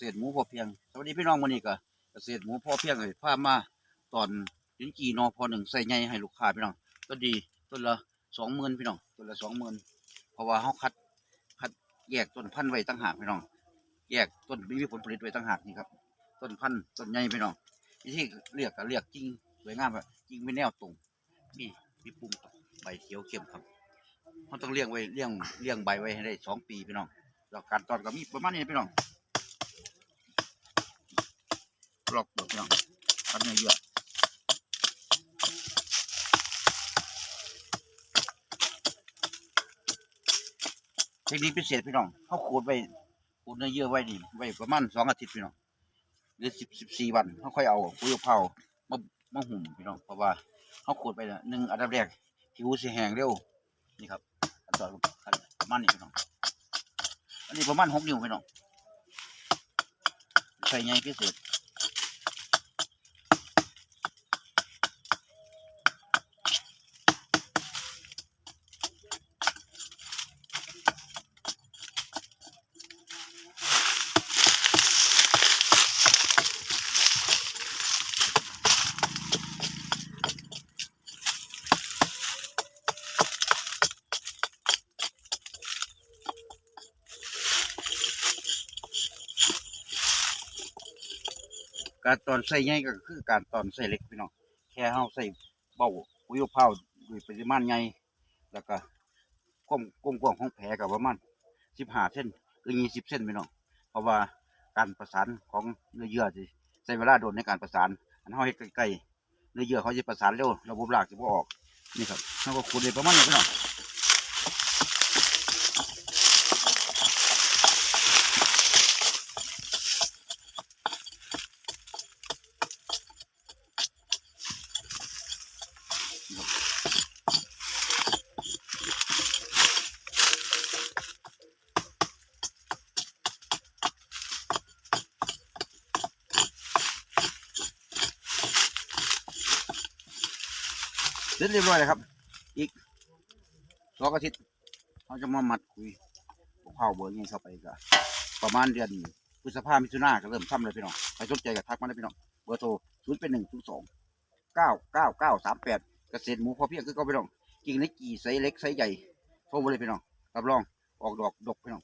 ษตรหมูพอเพียง สวัสดีพี่น้องวันนี้ก็เกษตรหมูพอเพียงเลยพามาตอนลิ้นจีนอพอหนึ่งใส่ใหญ่ให้ลูกค้าพี่น้องต้นดีต้นละสองหมื่นพี่น้องต้นละสองหมื่นเพราะว่าเขาคัดคัดแยกต้นพันธุ์ไว้ตั้งหากพี่น้องแยกต้นมีผลผลิตไว้ตั้งหากนี่ครับต้นพันธุ์ต้นใหญ่พี่น้องวิธีเรียกก็เรียกจริงสวยงามแบบจริงไม่แนวตรงนี่มีปุ่มใบเขียวเข้มครับเขาต้องเลี้ยงไว้เลี้ยงเลี้ยงใบไว้ให้ได้สองปีพี่น้องแล้วการตอนก็มีประมาณนี้พี่น้อง ลอกเปลือกพี่น้องตัดเนื้อเยอะเทคนิคพิเศษพี่น้องเขาขูดไว้ขูดเนื้อเยื่อไว้นี่ไว้ประมาณสองอาทิตย์พี่น้องหรือสิบสิบสี่วันเขาค่อยเอาปุ๋ยมะพร้ามามาหุ่มพี่น้องเพราะว่าเขาขูดไปหนึ่งอันดับแรกผิวสีแห้งเร็วนี่ครับขั้นตอนขั้นประมาณนี้พี่น้องอันนี้ประมาณหกนิ้วพี่น้องใส่ไงพิเศษ การตอนใส่ใหญ่ก็คือการตอนใส่เล็กพี่น้องแค่เฮาใส่เบ้าปุ๋ยมะพร้าด้วยปริมาณใหญ่แล้วก็ความกว้างของแผลก็ประมาณ15เส้นหรือ20เส้นพี่น้องเพราะว่าการประสานของเนื้อเยื่อสิใช้เวลาโดนในการประสานอันเฮาเฮ็ดใกล้ๆเนื้อเยื่อเขาจะประสานเร็วระบบรากจะบ่ออกนี่ครับเฮาก็ขุดได้ประมาณนี้พี่น้อง เสร็จเรียบร้อยเลยครับ อีกสองอาทิตย์เขาจะมามัดคุยพวกเขาเบอร์นี้เข้าไปก็ประมาณเดือนพฤษภามิถุนาก็เริ่มทำเลยพี่น้องใครสนใจก็ทักมาได้พี่น้องเบอร์โทรศูนย์เป็นหนึ่งศูนย์สองเก้าเก้าเก้าสามแปดเกษตรหมูพอเพียงคือเขาพี่น้องกิ่งในกี่ไซส์เล็กไซส์ใหญ่โทรมาเลยพี่น้องรับรองออกดอกดกพี่น้อง